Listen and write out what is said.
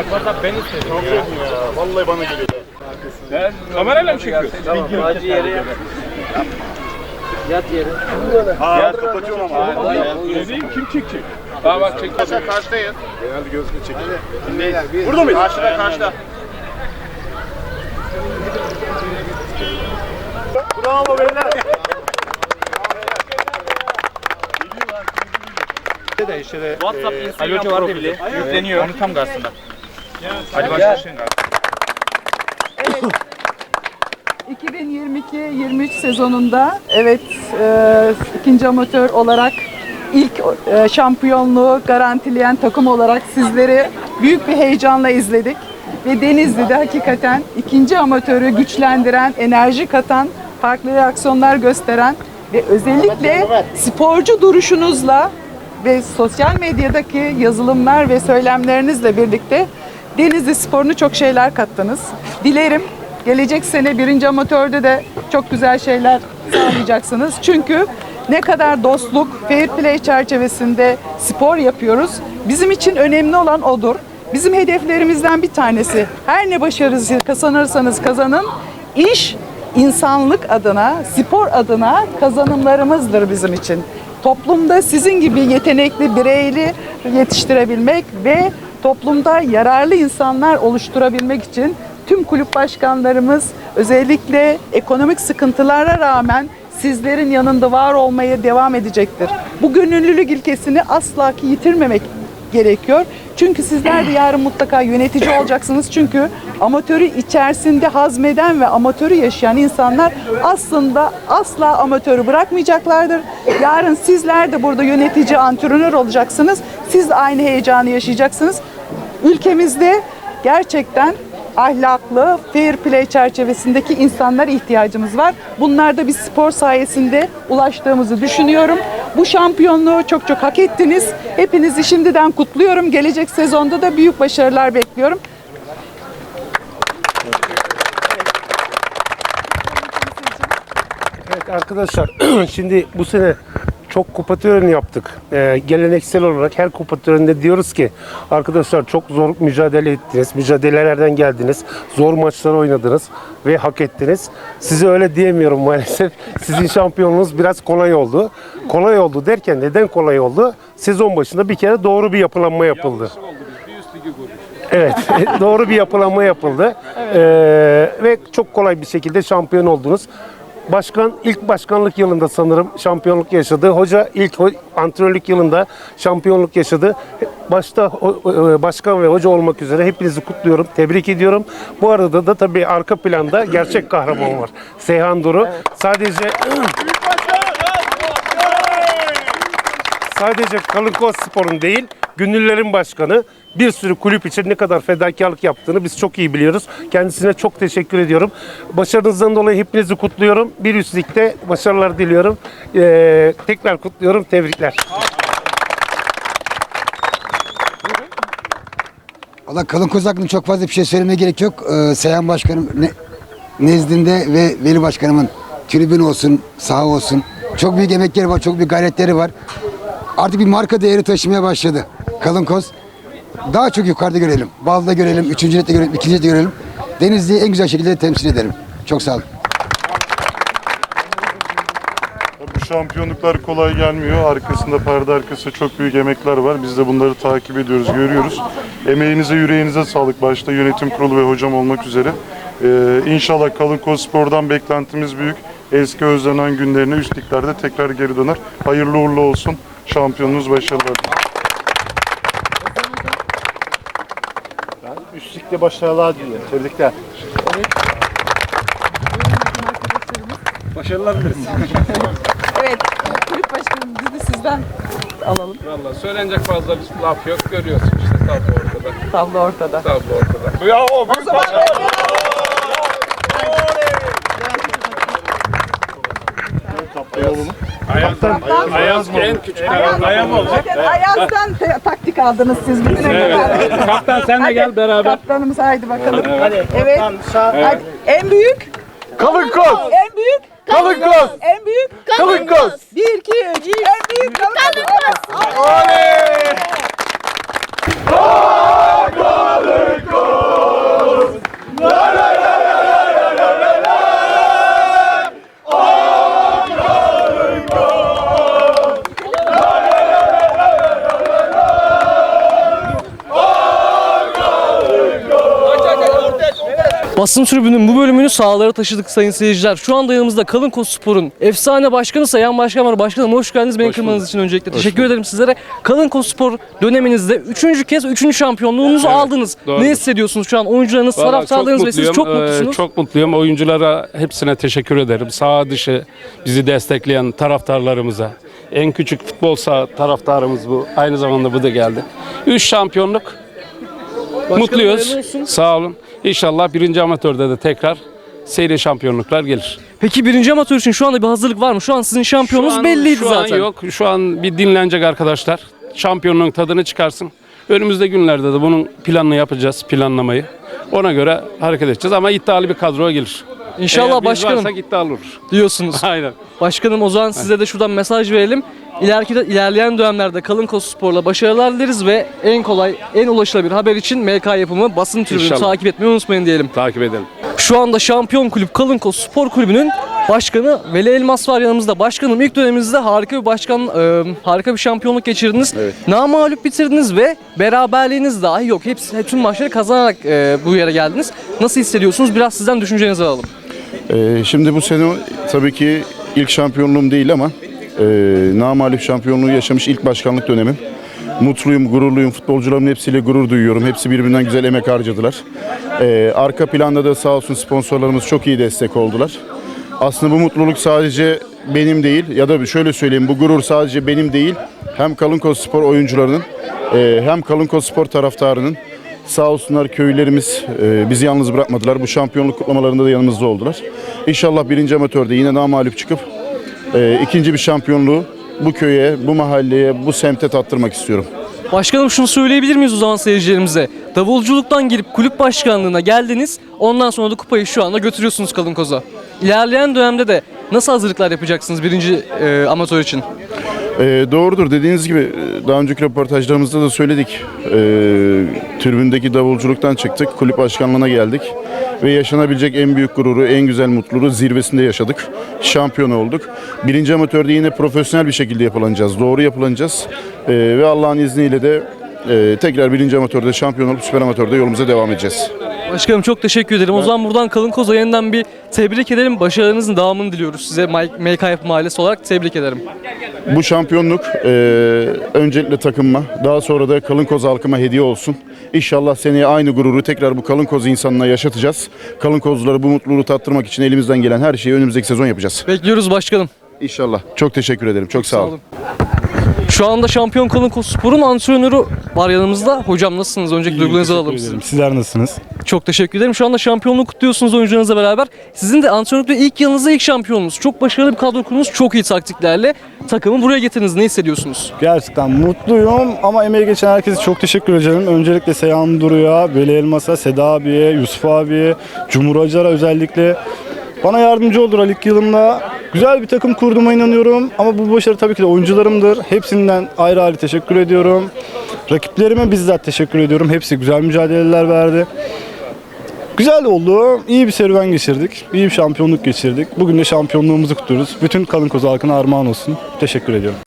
Ya WhatsApp ben istedim Çok ya. ya. Vallahi bana geliyor. Ben kamerayla mı çekiyorsun? Acı yere yat. Yat yere. Aa, kapatıyorum ama. Ne diyeyim kim çekecek? Aa bak çek. Kaça karşıdayız. Genelde gözünü çekiyor. Burada mıyız? Karşıda karşıda. Bravo beyler. de işte de WhatsApp, e, Instagram profili. Yükleniyor. Onun tam Ali Başbaşı'nın karşısında. 2022-23 sezonunda evet e, ikinci amatör olarak ilk e, şampiyonluğu garantileyen takım olarak sizleri büyük bir heyecanla izledik. Ve Denizli'de hakikaten ikinci amatörü güçlendiren, enerji katan, farklı reaksiyonlar gösteren ve özellikle sporcu duruşunuzla ve sosyal medyadaki yazılımlar ve söylemlerinizle birlikte Denizli sporunu çok şeyler kattınız. Dilerim gelecek sene birinci amatörde de çok güzel şeyler sağlayacaksınız. Çünkü ne kadar dostluk, fair play çerçevesinde spor yapıyoruz. Bizim için önemli olan odur. Bizim hedeflerimizden bir tanesi her ne başarısı kazanırsanız kazanın iş insanlık adına, spor adına kazanımlarımızdır bizim için. Toplumda sizin gibi yetenekli bireyli yetiştirebilmek ve toplumda yararlı insanlar oluşturabilmek için tüm kulüp başkanlarımız özellikle ekonomik sıkıntılara rağmen sizlerin yanında var olmaya devam edecektir. Bu gönüllülük ilkesini asla ki yitirmemek gerekiyor. Çünkü sizler de yarın mutlaka yönetici olacaksınız. Çünkü amatörü içerisinde hazmeden ve amatörü yaşayan insanlar aslında asla amatörü bırakmayacaklardır. Yarın sizler de burada yönetici, antrenör olacaksınız. Siz aynı heyecanı yaşayacaksınız. Ülkemizde gerçekten ahlaklı, fair play çerçevesindeki insanlar ihtiyacımız var. Bunlar da biz spor sayesinde ulaştığımızı düşünüyorum. Bu şampiyonluğu çok çok hak ettiniz. Hepinizi şimdiden kutluyorum. Gelecek sezonda da büyük başarılar bekliyorum. Evet arkadaşlar şimdi bu sene çok kupa töreni yaptık. Ee, geleneksel olarak her kupa töreninde diyoruz ki arkadaşlar çok zor mücadele ettiniz. Mücadelelerden geldiniz. Zor maçlar oynadınız ve hak ettiniz. Size öyle diyemiyorum maalesef. Sizin şampiyonluğunuz biraz kolay oldu. Kolay oldu derken neden kolay oldu? Sezon başında bir kere doğru bir yapılanma yapıldı. Evet, doğru bir yapılanma yapıldı. Ee, ve çok kolay bir şekilde şampiyon oldunuz. Başkan ilk başkanlık yılında sanırım şampiyonluk yaşadı. Hoca ilk antrenörlük yılında şampiyonluk yaşadı. Başta ho- e, başkan ve hoca olmak üzere hepinizi kutluyorum, tebrik ediyorum. Bu arada da tabii arka planda gerçek kahraman var. Seyhan Duru. Sadece sadece Kalınkoz Spor'un değil, Gönüllerin Başkanı bir sürü kulüp için ne kadar fedakarlık yaptığını biz çok iyi biliyoruz. Kendisine çok teşekkür ediyorum. Başarınızdan dolayı hepinizi kutluyorum. Bir üst ligde başarılar diliyorum. Ee, tekrar kutluyorum. Tebrikler. Valla kalın koz hakkında çok fazla bir şey söylemeye gerek yok. Ee, Seyhan Başkanım ne, nezdinde ve Veli Başkanımın tribün olsun, saha olsun. Çok büyük emekleri var, çok büyük gayretleri var. Artık bir marka değeri taşımaya başladı. Kalın koz. Daha çok yukarıda görelim. Balda görelim, üçüncü nette görelim, ikinci nette görelim. Denizli'yi en güzel şekilde temsil ederim. Çok sağ olun. Bu şampiyonluklar kolay gelmiyor. Arkasında perde arkası çok büyük emekler var. Biz de bunları takip ediyoruz, görüyoruz. Emeğinize, yüreğinize sağlık. Başta yönetim kurulu ve hocam olmak üzere. Ee, inşallah Kalın Spor'dan beklentimiz büyük. Eski özlenen günlerine üst liglerde tekrar geri döner. Hayırlı uğurlu olsun. Şampiyonunuz başarılar. Üst ligde başarılar diliyorum. Tebrikler. Evet, kulüp başkanım biz de sizden alalım. Valla söylenecek fazla bir laf yok. Görüyorsun işte tablo ortada. Tablo ortada. Tablo ortada. Bravo. Büyük başarı. Kaptan, Ayaz en küçük ayaz. Ayaz olacak. Bakın Ayaz'dan te- taktik aldınız siz bugüne kadar. Kaptan sen de gel beraber. Kaptanımız haydi bakalım. Evet. Hadi. En büyük. Kalın koz! En büyük. Kalın koz! En büyük. Kalın koz! Bir, iki, üç. En büyük kalın koz. Oley! Basın tribünün bu bölümünü sahalara taşıdık sayın seyirciler. Şu anda yanımızda Kalın Koç Spor'un efsane başkanı Sayın Başkan var. Başkanım hoş geldiniz. Beni kırmanız için öncelikle teşekkür ederim sizlere. Kalın Koç Spor döneminizde üçüncü kez üçüncü şampiyonluğunuzu aldınız. doğrudur. Ne hissediyorsunuz şu an? Oyuncularınız, taraftarlarınız ve siz çok. Ee, mutlusunuz. çok mutluyum. Oyunculara hepsine teşekkür ederim. Sağ dışı bizi destekleyen taraftarlarımıza. En küçük futbol saha taraftarımız bu. Aynı zamanda bu da geldi. Üç şampiyonluk. Mutluyuz. hayırlı olsun. Sağ olun. İnşallah birinci amatörde de tekrar seyri şampiyonluklar gelir. Peki birinci amatör için şu anda bir hazırlık var mı? Şu an sizin şampiyonunuz Şu an- belliydi şu zaten. an yok. Şu an bir dinlenecek arkadaşlar. Şampiyonluğun tadını çıkarsın. Önümüzde günlerde de bunun planını yapacağız, planlamayı. Ona göre hareket edeceğiz ama iddialı bir kadroya gelir. İnşallah Eğer biz başkanım varsak iddialı olur. diyorsunuz. Aynen. Başkanım o zaman size de şuradan mesaj verelim. İleriki ilerleyen dönemlerde Kalın Koç Spor'la başarılar dileriz ve en kolay, en ulaşılabilir haber için MK yapımı basın tribünü İnşallah. takip etmeyi unutmayın diyelim. Takip edelim. Şu anda şampiyon kulüp Kalın Koç Spor Kulübü'nün başkanı Veli Elmas var yanımızda. Başkanım ilk döneminizde harika bir başkan, e, harika bir şampiyonluk geçirdiniz. Evet. Namağlup bitirdiniz ve beraberliğiniz dahi yok. Hepsi, tüm maçları kazanarak e, bu yere geldiniz. Nasıl hissediyorsunuz? Biraz sizden düşüncenizi alalım. Ee, şimdi bu sene tabii ki ilk şampiyonluğum değil ama e, namalip şampiyonluğu yaşamış ilk başkanlık dönemim. Mutluyum, gururluyum. Futbolcularımın hepsiyle gurur duyuyorum. Hepsi birbirinden güzel emek harcadılar. Ee, arka planda da sağ olsun sponsorlarımız çok iyi destek oldular. Aslında bu mutluluk sadece benim değil ya da şöyle söyleyeyim bu gurur sadece benim değil. Hem Kalınkoz Spor oyuncularının e, hem Kalınkoz Spor taraftarının Sağ olsunlar köylerimiz e, bizi yalnız bırakmadılar. Bu şampiyonluk kutlamalarında da yanımızda oldular. İnşallah birinci amatörde yine namalip çıkıp e, ikinci bir şampiyonluğu bu köye, bu mahalleye, bu semte tattırmak istiyorum. Başkanım şunu söyleyebilir miyiz o zaman seyircilerimize? Davulculuktan girip kulüp başkanlığına geldiniz. Ondan sonra da kupayı şu anda götürüyorsunuz Kalın Koz'a. İlerleyen dönemde de nasıl hazırlıklar yapacaksınız birinci e, amatör için? E, doğrudur dediğiniz gibi e, daha önceki röportajlarımızda da söyledik. E, tribündeki davulculuktan çıktık, kulüp başkanlığına geldik. Ve yaşanabilecek en büyük gururu, en güzel mutluluğu zirvesinde yaşadık. Şampiyon olduk. Birinci amatörde yine profesyonel bir şekilde yapılanacağız. Doğru yapılanacağız. E, ve Allah'ın izniyle de e, tekrar birinci amatörde şampiyon olup süper amatörde yolumuza devam edeceğiz. Başkanım çok teşekkür ederim. O zaman buradan Kalın Koz'a yeniden bir tebrik ederim. Başarınızın devamını diliyoruz size. MK Yapım ailesi olarak tebrik ederim. Bu şampiyonluk e, öncelikle takımıma, daha sonra da kalın koz halkıma hediye olsun. İnşallah seneye aynı gururu tekrar bu kalın koz insanına yaşatacağız. Kalın kozlulara bu mutluluğu tattırmak için elimizden gelen her şeyi önümüzdeki sezon yapacağız. Bekliyoruz başkanım. İnşallah. Çok teşekkür ederim. Çok sağ olun. Şu anda şampiyon Kalın Koç Spor'un antrenörü var yanımızda. Hocam nasılsınız? Önceki duygularınızı alalım sizin. Sizler nasılsınız? Çok teşekkür ederim. Şu anda şampiyonluğu kutluyorsunuz oyuncularınızla beraber. Sizin de antrenörlükte ilk yılınızda ilk şampiyonunuz. Çok başarılı bir kadro kurdunuz. Çok iyi taktiklerle. Takımı buraya getirdiniz. Ne hissediyorsunuz? Gerçekten mutluyum ama emeği geçen herkese çok teşekkür ederim. Öncelikle Seyhan Duru'ya, Veli Elmas'a, Seda abiye, Yusuf abiye, Cumhur Acar'a özellikle. Bana yardımcı oldular ilk yılımda. Güzel bir takım kurduğuma inanıyorum ama bu başarı tabii ki de oyuncularımdır. Hepsinden ayrı ayrı teşekkür ediyorum. Rakiplerime bizzat teşekkür ediyorum. Hepsi güzel mücadeleler verdi. Güzel oldu. İyi bir serüven geçirdik. İyi bir şampiyonluk geçirdik. Bugün de şampiyonluğumuzu kutluyoruz. Bütün kalın koz halkına armağan olsun. Teşekkür ediyorum.